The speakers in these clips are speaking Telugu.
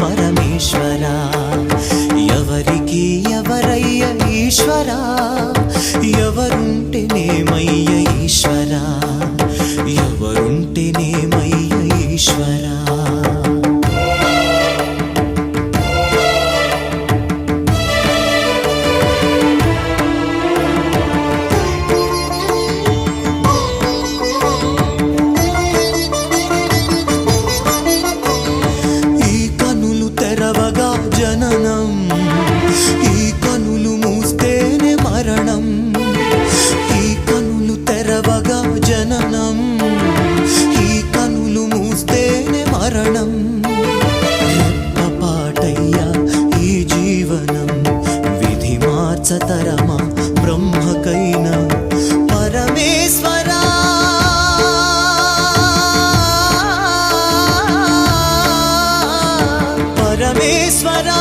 పరమేశ్వర ఎవరికి ఎవరయ్య ఈశ్వరా? ఎవరుంటేనేమయ్య పరమేశ్వరా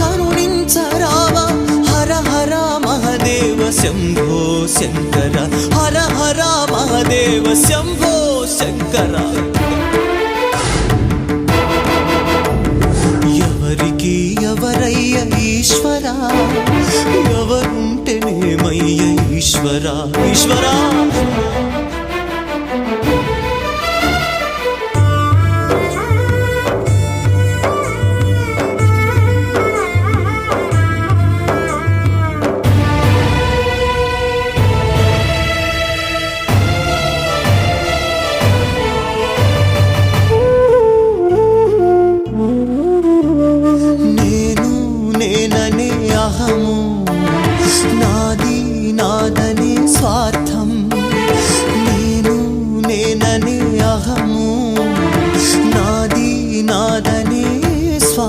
కరుణించరావా. హర హర మహదేవ శంభో శంకర. హర హర మహదేవ శంభో శంకర. ఎవరికి ఎవరయ్య ఈశ్వరా? ఎవరుంటేనేమయ్య ఈశ్వరా? ఈశ్వరా.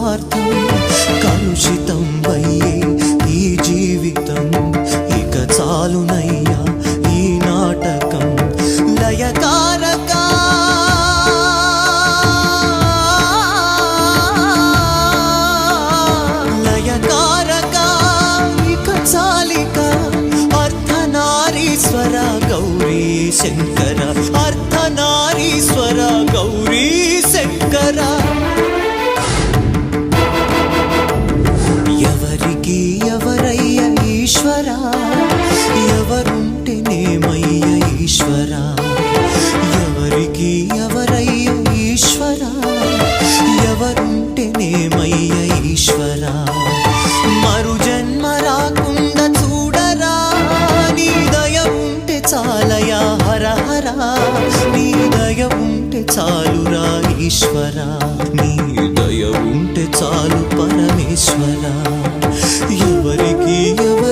స్వార్థం కలుషితం అయ్యే ఈ జీవితం. ఇక చాలునయ్యా ఈ నాటకం. లయకారక. లయకారక. ఇక చాలిక. అర్ధనారీశ్వర గౌరీ శంకర ఎవరుంటేనేమయ్య ఈశ్వరా. మరు జన్మ రాకుండా చూడరా. నీ దయ ఉంటే చాలయా హర హర నీ దయ ఉంటే చాలురా ఈశ్వరా. నీ దయ ఉంటే చాలు పరమేశ్వరా. ఎవరికి ఎవరు